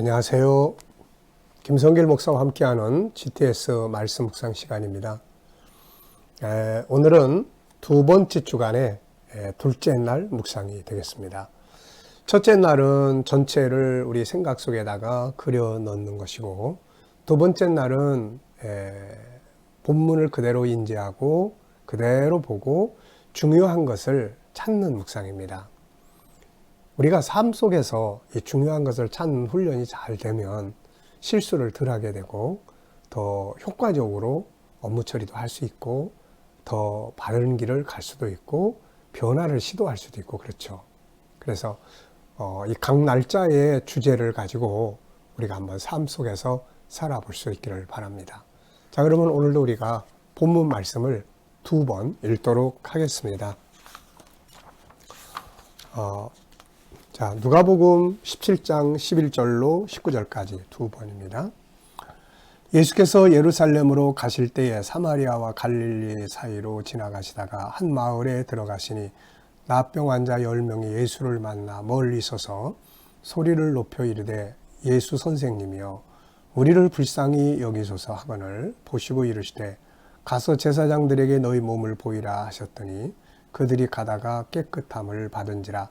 안녕하세요. 김성길 목사와 함께하는 GTS 말씀 묵상 시간입니다. 에, 오늘은 두 번째 주간의 에, 둘째 날 묵상이 되겠습니다. 첫째 날은 전체를 우리 생각 속에다가 그려 넣는 것이고, 두 번째 날은 에, 본문을 그대로 인지하고 그대로 보고 중요한 것을 찾는 묵상입니다. 우리가 삶 속에서 이 중요한 것을 찾는 훈련이 잘 되면 실수를 덜 하게 되고 더 효과적으로 업무 처리도 할 수 있고 더 바른 길을 갈 수도 있고 변화를 시도할 수도 있고 그렇죠. 그래서 어, 이 각 날짜의 주제를 가지고 우리가 한번 삶 속에서 살아볼 수 있기를 바랍니다. 자, 그러면 오늘도 우리가 본문 말씀을 두 번 읽도록 하겠습니다. 어, 자, 누가복음 17장 11절로 19절까지 두 번입니다. 예수께서 예루살렘으로 가실 때에 사마리아와 갈릴리 사이로 지나가시다가 한 마을에 들어가시니 나병 환자 10명이 예수를 만나 멀리 서서 소리를 높여 이르되 예수 선생님이여 우리를 불쌍히 여기소서 하거늘 보시고 이르시되 가서 제사장들에게 너희 몸을 보이라 하셨더니 그들이 가다가 깨끗함을 받은지라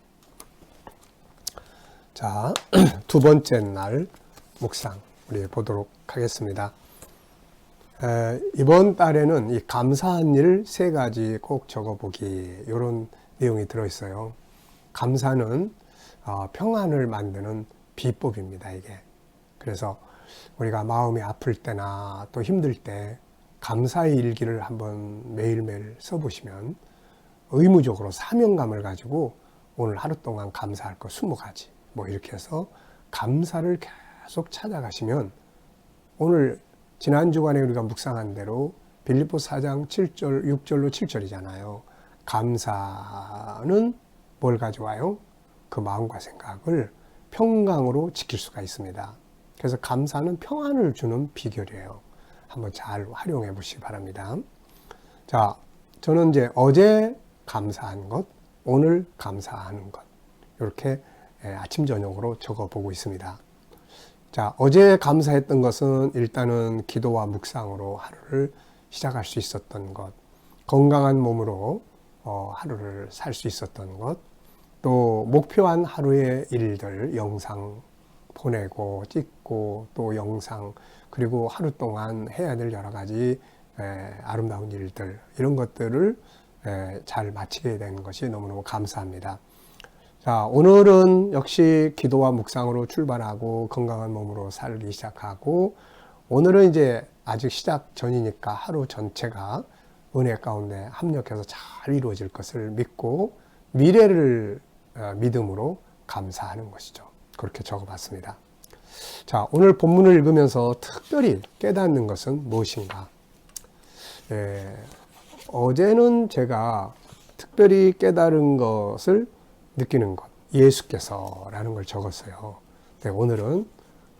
자, 두 번째 날 묵상 우리 보도록 하겠습니다. 에, 이번 달에는 이 감사한 일 세 가지 꼭 적어보기 이런 내용이 들어있어요. 감사는 어, 평안을 만드는 비법입니다. 이게 그래서 우리가 마음이 아플 때나 또 힘들 때 감사의 일기를 한번 매일매일 써보시면 의무적으로 사명감을 가지고 오늘 하루 동안 감사할 거 20가지 뭐 이렇게 해서 감사를 계속 찾아가시면 오늘 지난 주간에 우리가 묵상한 대로 빌립보 4장 7절 6절로 7절이잖아요. 감사는 뭘 가져와요? 그 마음과 생각을 평강으로 지킬 수가 있습니다. 그래서 감사는 평안을 주는 비결이에요. 한번 잘 활용해 보시기 바랍니다. 자, 저는 이제 어제 감사한 것, 오늘 감사하는 것, 이렇게 예, 아침 저녁으로 적어 보고 있습니다. 자, 어제 감사했던 것은 일단은 기도와 묵상으로 하루를 시작할 수 있었던 것, 건강한 몸으로 어, 하루를 살 수 있었던 것, 또 목표한 하루의 일들, 영상 보내고 찍고 또 영상 그리고 하루 동안 해야 될 여러 가지 에, 아름다운 일들 이런 것들을 에, 잘 마치게 된 것이 너무너무 감사합니다. 자, 오늘은 역시 기도와 묵상으로 출발하고 건강한 몸으로 살기 시작하고 오늘은 이제 아직 시작 전이니까 하루 전체가 은혜 가운데 합력해서 잘 이루어질 것을 믿고 미래를 어, 믿음으로 감사하는 것이죠. 그렇게 적어봤습니다. 자, 오늘 본문을 읽으면서 특별히 깨닫는 것은 무엇인가? 예, 어제는 제가 특별히 깨달은 것을 느끼는 것, 예수께서라는 걸 적었어요. 네, 오늘은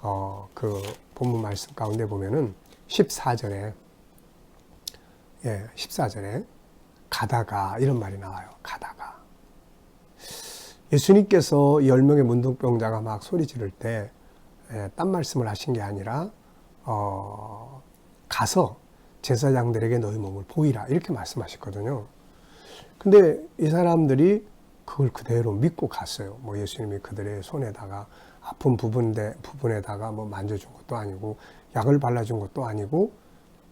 어, 그 본문 말씀 가운데 보면은 14절에 예, 14절에 가다가 이런 말이 나와요. 가다가 예수님께서 10명의 문둥병자가 막 소리 지를 때 예, 딴 말씀을 하신 게 아니라 어, 가서 제사장들에게 너희 몸을 보이라 이렇게 말씀하셨거든요. 근데 이 사람들이 그걸 그대로 믿고 갔어요. 뭐 예수님이 그들의 손에다가 아픈 부분에, 부분에다가 뭐 만져준 것도 아니고 약을 발라준 것도 아니고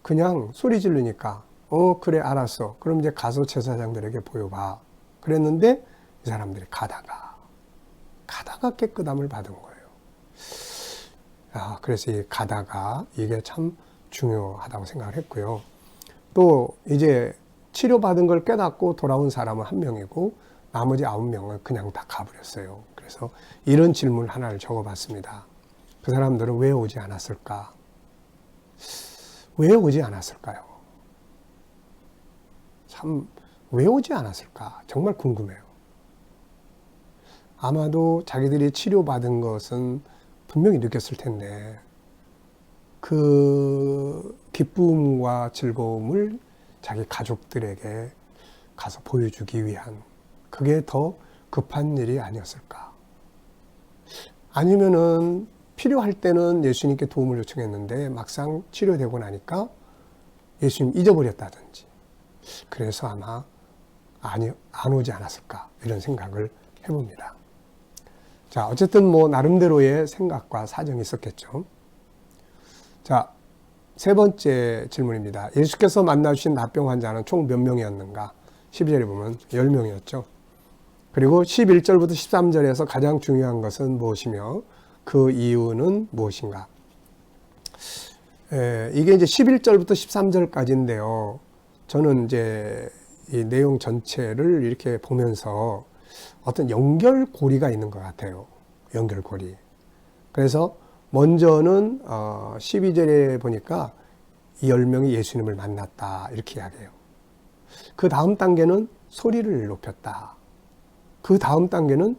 그냥 소리 지르니까 어 그래 알았어. 그럼 이제 가서 제사장들에게 보여봐. 그랬는데 이 사람들이 가다가 가다가 깨끗함을 받은 거예요. 아, 그래서 이 가다가 이게 참 중요하다고 생각을 했고요. 또 이제 치료받은 걸 깨닫고 돌아온 사람은 한 명이고 나머지 아홉 명은 그냥 다 가버렸어요. 그래서 이런 질문 하나를 적어봤습니다. 그 사람들은 왜 오지 않았을까? 왜 오지 않았을까요? 참, 왜 오지 않았을까? 정말 궁금해요. 아마도 자기들이 치료받은 것은 분명히 느꼈을 텐데, 그 기쁨과 즐거움을 자기 가족들에게 가서 보여주기 위한 그게 더 급한 일이 아니었을까. 아니면은 필요할 때는 예수님께 도움을 요청했는데 막상 치료되고 나니까 예수님 잊어버렸다든지 그래서 아마 아니, 안 오지 않았을까 이런 생각을 해봅니다. 자, 어쨌든 뭐 나름대로의 생각과 사정이 있었겠죠. 자, 세 번째 질문입니다. 예수께서 만나주신 납병 환자는 총 몇 명이었는가? 12절에 보면 10명이었죠. 그리고 11절부터 13절에서 가장 중요한 것은 무엇이며 그 이유는 무엇인가? 에, 이게 이제 11절부터 13절까지인데요. 저는 이제 이 내용 전체를 이렇게 보면서 어떤 연결고리가 있는 것 같아요. 연결고리. 그래서 먼저는 어 12절에 보니까 이 10명이 예수님을 만났다. 이렇게 이야기해요. 그 다음 단계는 소리를 높였다. 그 다음 단계는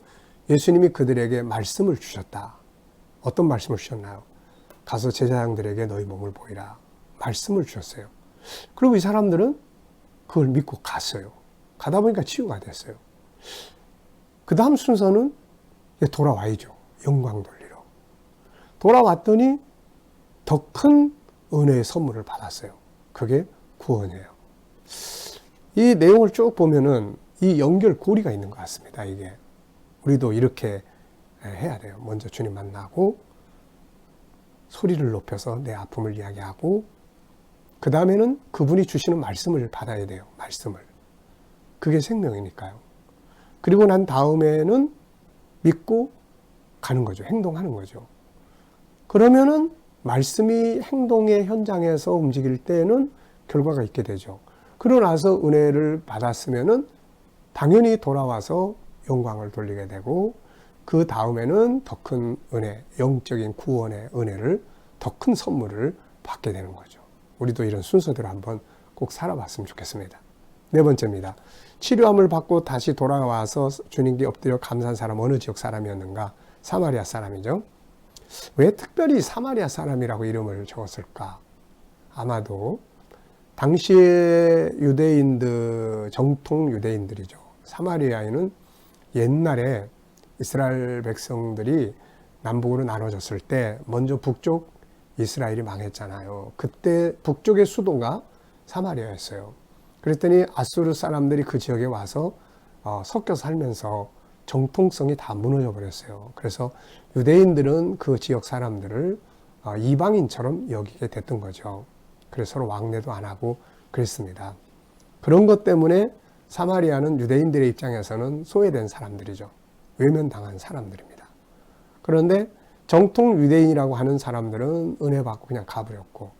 예수님이 그들에게 말씀을 주셨다. 어떤 말씀을 주셨나요? 가서 제자양들에게 너희 몸을 보이라. 말씀을 주셨어요. 그리고 이 사람들은 그걸 믿고 갔어요. 가다 보니까 치유가 됐어요. 그 다음 순서는 돌아와야죠. 영광 돌리러. 돌아왔더니 더 큰 은혜의 선물을 받았어요. 그게 구원이에요. 이 내용을 쭉 보면은 이 연결 고리가 있는 것 같습니다. 이게. 우리도 이렇게 해야 돼요. 먼저 주님 만나고 소리를 높여서 내 아픔을 이야기하고 그 다음에는 그분이 주시는 말씀을 받아야 돼요. 말씀을. 그게 생명이니까요. 그리고 난 다음에는 믿고 가는 거죠. 행동하는 거죠. 그러면은 말씀이 행동의 현장에서 움직일 때는 결과가 있게 되죠. 그러고 나서 은혜를 받았으면은 당연히 돌아와서 영광을 돌리게 되고 그 다음에는 더 큰 은혜, 영적인 구원의 은혜를 더 큰 선물을 받게 되는 거죠. 우리도 이런 순서대로 한번 꼭 살아봤으면 좋겠습니다. 네 번째입니다. 치료함을 받고 다시 돌아와서 주님께 엎드려 감사한 사람 어느 지역 사람이었는가? 사마리아 사람이죠. 왜 특별히 사마리아 사람이라고 이름을 적었을까? 아마도 당시의 유대인들, 정통 유대인들이죠. 사마리아에는 옛날에 이스라엘 백성들이 남북으로 나눠졌을 때 먼저 북쪽 이스라엘이 망했잖아요. 그때 북쪽의 수도가 사마리아였어요. 그랬더니 아수르 사람들이 그 지역에 와서 어, 섞여 살면서 정통성이 다 무너져 버렸어요. 그래서 유대인들은 그 지역 사람들을 어, 이방인처럼 여기게 됐던 거죠. 그래서 서로 왕래도 안 하고 그랬습니다. 그런 것 때문에 사마리아는 유대인들의 입장에서는 소외된 사람들이죠. 외면당한 사람들입니다. 그런데 정통 유대인이라고 하는 사람들은 은혜 받고 그냥 가버렸고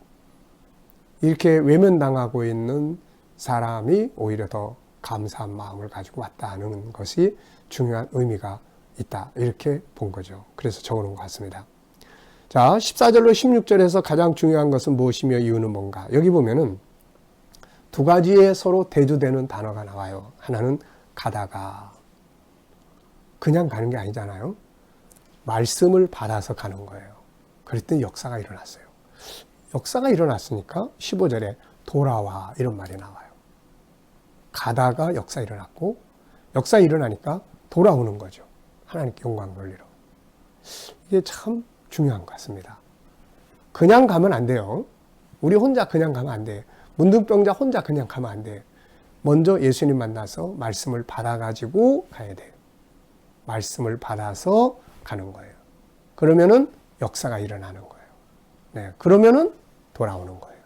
이렇게 외면당하고 있는 사람이 오히려 더 감사한 마음을 가지고 왔다는 것이 중요한 의미가 있다. 이렇게 본 거죠. 그래서 적어 놓은 것 같습니다. 자, 14절로 16절에서 가장 중요한 것은 무엇이며 이유는 뭔가. 여기 보면은 두 가지의 서로 대조되는 단어가 나와요. 하나는 가다가 그냥 가는 게 아니잖아요. 말씀을 받아서 가는 거예요. 그랬더니 역사가 일어났어요. 역사가 일어났으니까 15절에 돌아와 이런 말이 나와요. 가다가 역사 일어났고 역사 일어나니까 돌아오는 거죠. 하나님께 영광 돌리러. 이게 참 중요한 것 같습니다. 그냥 가면 안 돼요. 우리 혼자 그냥 가면 안 돼. 문둥병자 혼자 그냥 가면 안 돼. 먼저 예수님 만나서 말씀을 받아가지고 가야 돼요. 말씀을 받아서 가는 거예요. 그러면은 역사가 일어나는 거예요. 네. 그러면은 돌아오는 거예요.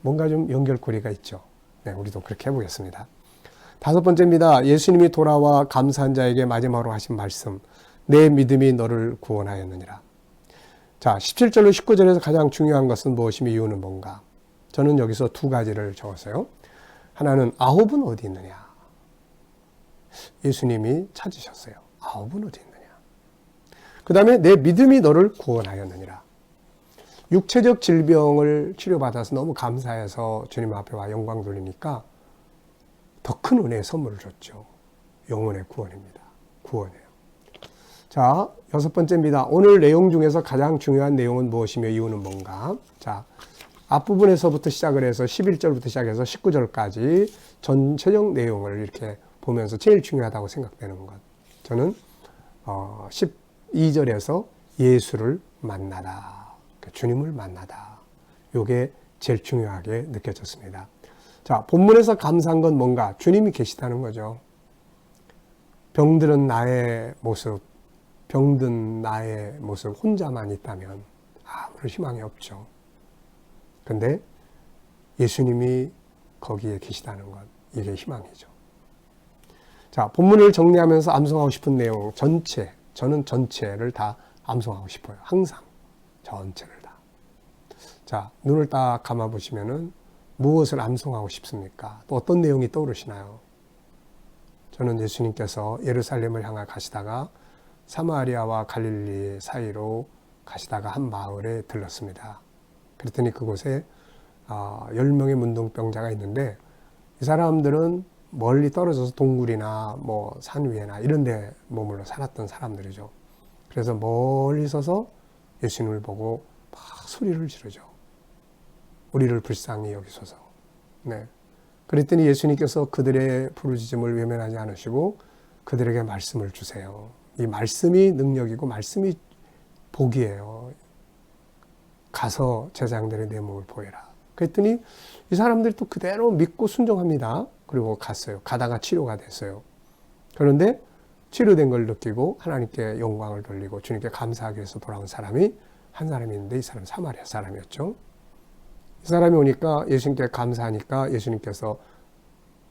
뭔가 좀 연결고리가 있죠. 네. 우리도 그렇게 해보겠습니다. 다섯 번째입니다. 예수님이 돌아와 감사한 자에게 마지막으로 하신 말씀. 내 믿음이 너를 구원하였느니라. 자, 17절로 19절에서 가장 중요한 것은 무엇이며 이유는 뭔가? 저는 여기서 두 가지를 적었어요. 하나는 아홉은 어디 있느냐? 예수님이 찾으셨어요. 아홉은 어디 있느냐? 그 다음에 내 믿음이 너를 구원하였느니라. 육체적 질병을 치료받아서 너무 감사해서 주님 앞에 와 영광 돌리니까 더 큰 은혜의 선물을 줬죠. 영혼의 구원입니다. 구원이에요. 자, 여섯 번째입니다. 오늘 내용 중에서 가장 중요한 내용은 무엇이며 이유는 뭔가? 자, 앞부분에서부터 시작을 해서 11절부터 시작해서 19절까지 전체적 내용을 이렇게 보면서 제일 중요하다고 생각되는 것. 저는 어, 12절에서 예수를 만나다. 그 주님을 만나다. 요게 제일 중요하게 느껴졌습니다. 자, 본문에서 감사한 건 뭔가? 주님이 계시다는 거죠. 병들은 나의 모습, 병든 나의 모습 혼자만 있다면 아무런 희망이 없죠. 근데 예수님이 거기에 계시다는 것, 이게 희망이죠. 자, 본문을 정리하면서 암송하고 싶은 내용 전체, 저는 전체를 다 암송하고 싶어요. 항상 전체를 다. 자, 눈을 딱 감아 보시면은 무엇을 암송하고 싶습니까? 또 어떤 내용이 떠오르시나요? 저는 예수님께서 예루살렘을 향해 가시다가 사마리아와 갈릴리 사이로 가시다가 한 마을에 들렀습니다. 그랬더니 그곳에 어, 10명의 문둥병자가 있는데 이 사람들은 멀리 떨어져서 동굴이나 뭐 산 위에나 이런 데 머물러 살았던 사람들이죠. 그래서 멀리 서서 예수님을 보고 막 소리를 지르죠. 우리를 불쌍히 여기소서. 네. 그랬더니 예수님께서 그들의 부르짖음을 외면하지 않으시고 그들에게 말씀을 주세요. 이 말씀이 능력이고 말씀이 복이에요. 가서 제장들의 내 몸을 보여라. 그랬더니 이 사람들이 또 그대로 믿고 순종합니다. 그리고 갔어요. 가다가 치료가 됐어요. 그런데 치료된 걸 느끼고 하나님께 영광을 돌리고 주님께 감사하기 위해서 돌아온 사람이 한 사람이 있는데 이 사람 사마리아 사람이었죠. 이 사람이 오니까 예수님께 감사하니까 예수님께서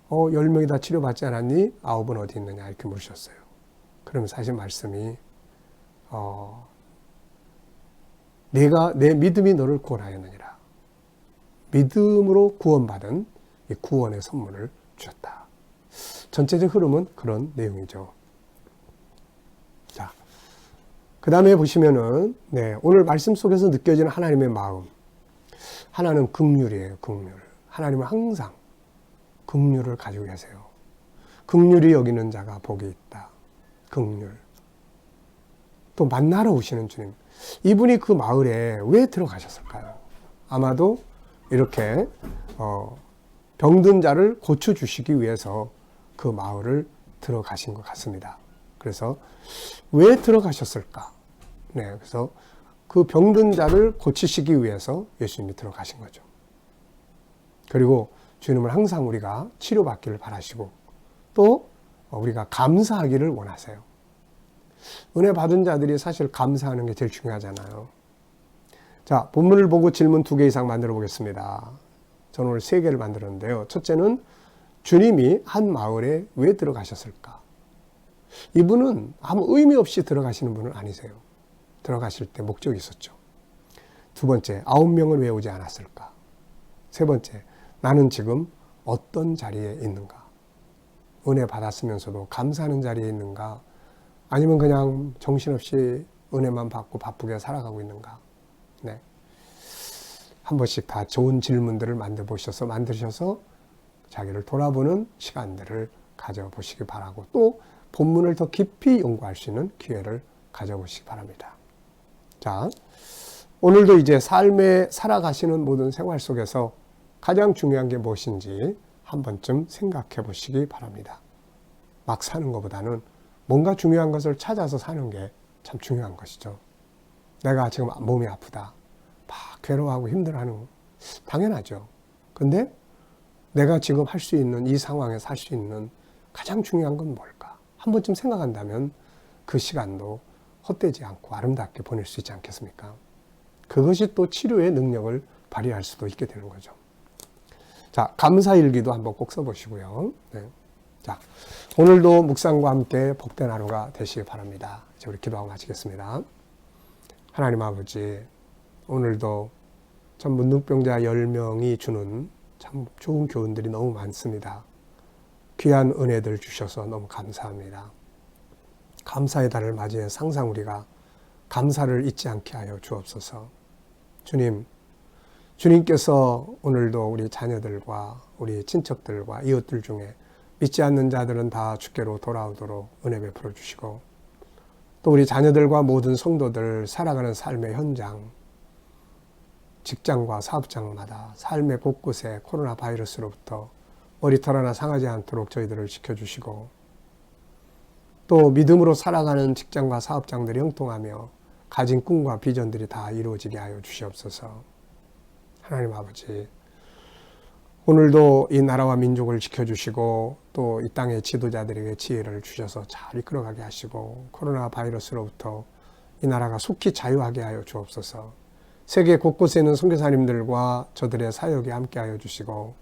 어, 열 명이 다 치료받지 않았니? 아홉은 어디 있느냐? 이렇게 물으셨어요. 그러면 사실 말씀이 어, 내가 내 믿음이 너를 구원하였느니라. 믿음으로 구원받은 이 구원의 선물을 주셨다. 전체적 흐름은 그런 내용이죠. 자, 그 다음에 보시면은 네, 오늘 말씀 속에서 느껴지는 하나님의 마음. 하나는 극률이에요. 극률. 하나님은 항상 극률을 가지고 계세요. 극률이 여기는 자가 복이 있다. 극률. 또 만나러 오시는 주님. 이분이 그 마을에 왜 들어가셨을까요? 아마도 이렇게 어, 병든 자를 고쳐 주시기 위해서 그 마을을 들어가신 것 같습니다. 그래서 왜 들어가셨을까? 네, 그래서 그 병든 자를 고치시기 위해서 예수님이 들어가신 거죠. 그리고 주님을 항상 우리가 치료받기를 바라시고 또 우리가 감사하기를 원하세요. 은혜 받은 자들이 사실 감사하는 게 제일 중요하잖아요. 자, 본문을 보고 질문 두 개 이상 만들어 보겠습니다. 저는 오늘 세 개를 만들었는데요. 첫째는 주님이 한 마을에 왜 들어가셨을까? 이분은 아무 의미 없이 들어가시는 분은 아니세요. 들어가실 때 목적이 있었죠. 두 번째, 아홉 명을 왜 오지 않았을까? 세 번째, 나는 지금 어떤 자리에 있는가? 은혜 받았으면서도 감사하는 자리에 있는가? 아니면 그냥 정신없이 은혜만 받고 바쁘게 살아가고 있는가? 네. 한 번씩 다 좋은 질문들을 만들어 보셔서 만드셔서 자기를 돌아보는 시간들을 가져보시기 바라고 또 본문을 더 깊이 연구할 수 있는 기회를 가져보시기 바랍니다. 자, 오늘도 이제 삶에 살아가시는 모든 생활 속에서 가장 중요한 게 무엇인지 한 번쯤 생각해 보시기 바랍니다. 막 사는 것보다는 뭔가 중요한 것을 찾아서 사는 게 참 중요한 것이죠. 내가 지금 몸이 아프다. 막 괴로워하고 힘들어하는 당연하죠. 근데 내가 지금 할 수 있는 이 상황에서 할 수 있는 가장 중요한 건 뭘까? 한 번쯤 생각한다면 그 시간도 헛되지 않고 아름답게 보낼 수 있지 않겠습니까? 그것이 또 치료의 능력을 발휘할 수도 있게 되는 거죠. 자, 감사일기도 한번 꼭 써보시고요. 네. 자, 오늘도 묵상과 함께 복된 하루가 되시기 바랍니다. 이제 우리 기도하고 마치겠습니다. 하나님 아버지, 오늘도 참 문둥병자 10명이 주는 참 좋은 교훈들이 너무 많습니다. 귀한 은혜들 주셔서 너무 감사합니다. 감사의 달을 맞이해 상상 우리가 감사를 잊지 않게 하여 주옵소서. 주님, 주님께서 오늘도 우리 자녀들과 우리 친척들과 이웃들 중에 믿지 않는 자들은 다 주께로 돌아오도록 은혜 베풀어 주시고 또 우리 자녀들과 모든 성도들 살아가는 삶의 현장, 직장과 사업장마다 삶의 곳곳에 코로나 바이러스로부터 머리털 하나 상하지 않도록 저희들을 지켜주시고 또 믿음으로 살아가는 직장과 사업장들이 형통하며 가진 꿈과 비전들이 다 이루어지게 하여 주시옵소서. 하나님 아버지, 오늘도 이 나라와 민족을 지켜주시고 또 이 땅의 지도자들에게 지혜를 주셔서 잘 이끌어가게 하시고 코로나 바이러스로부터 이 나라가 속히 자유하게 하여 주옵소서. 세계 곳곳에 있는 선교사님들과 저들의 사역에 함께하여 주시고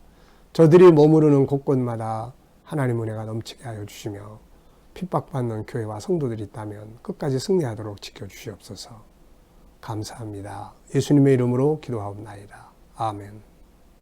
저들이 머무르는 곳곳마다 하나님 은혜가 넘치게 하여 주시며 핍박받는 교회와 성도들이 있다면 끝까지 승리하도록 지켜주시옵소서. 감사합니다. 예수님의 이름으로 기도하옵나이다. 아멘.